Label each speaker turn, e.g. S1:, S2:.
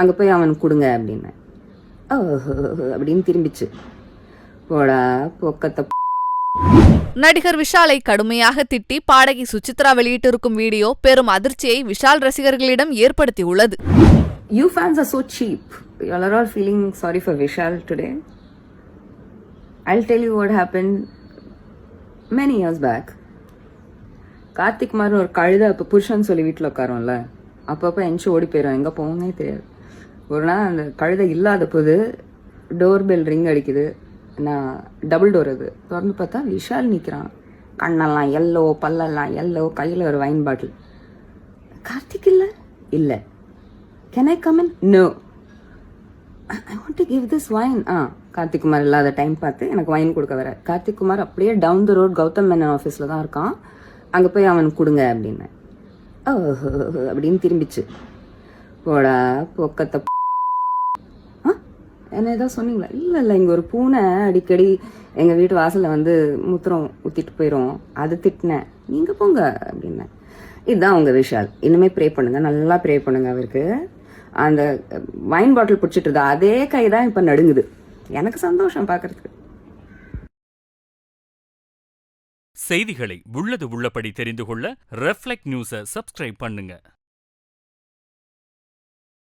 S1: அங்கே போய் அவனுக்கு கொடுங்க அப்படின்னேன். ஓஹோ அப்படின்னு திரும்பிச்சு. போடா பொக்கத்தை
S2: நடிகர் விஷாலை கடுமையாக திட்டி பாடகி சுசித்ரா வெளியிட்டிருக்கும் வீடியோ பெரும் அதிர்ச்சியை விஷால் ரசிகர்களிடம் ஏற்படுத்தியுள்ளது.
S1: You fans are so cheap. You all are all feeling sorry for Vishal today. I'll tell you what happened many years back. Karthik மாதிரி ஒரு கழுதை இப்போ புருஷன் சொல்லி வீட்டில் உட்காரோம்ல. அப்பப்போ எஞ்சி ஓடி போயிடும் எங்கே போகணுன்னே தெரியாது. ஒரு நாள் அந்த கழுதை இல்லாத போது டோர் பெல் ரிங் அடிக்குது. நான் டபுள் டோர் அது. திறந்து பார்த்தா விஷால் நிற்கிறான் கண்ணெல்லாம் எல்லோ பல்லெல்லாம் எல்லோ கையில் ஒரு வைன் பாட்டில் கார்த்திக் இல்லை? இல்லை. Can I come in no I want to give this wine ah Karthik Kumar இல்லாத டைம் பார்த்து எனக்கு வைன் கொடுக்க வர கார்த்திக் குமார் அப்படியே down the road Gautham Menon ஆஃபீஸில் தான் இருக்கான். அங்கே போய் அவனுக்கு கொடுங்க அப்படின்னு ஓஹோ அப்படின்னு திரும்பிச்சு. போடா பொக்கத்தை என்ன ஏதோ சொன்னீங்களா? இல்லை இல்லை இங்கே ஒரு பூனை அடிக்கடி எங்கள் வீட்டு வாசலில் வந்து முத்திரம் ஊற்றிட்டு போயிடும் அது திட்டினேன். நீங்கள் போங்க அப்படின்னேன். இதுதான் உங்கள் விஷால். இனிமேல் ப்ரே பண்ணுங்கள் நல்லா ப்ரே பண்ணுங்கள் அவருக்கு. அந்த வைன் பாட்டில் பிடிச்சிட்டு இருந்தா அதே கை தான் இப்போ நடுங்குது. எனக்கு சந்தோஷம் பார்க்கறதுக்கு
S3: செய்திகளை உள்ளது உள்ளபடி தெரிந்து கொள்ள ரெஃப்ளெக்ட் நியூஸை சப்ஸ்கிரைப் பண்ணுங்க.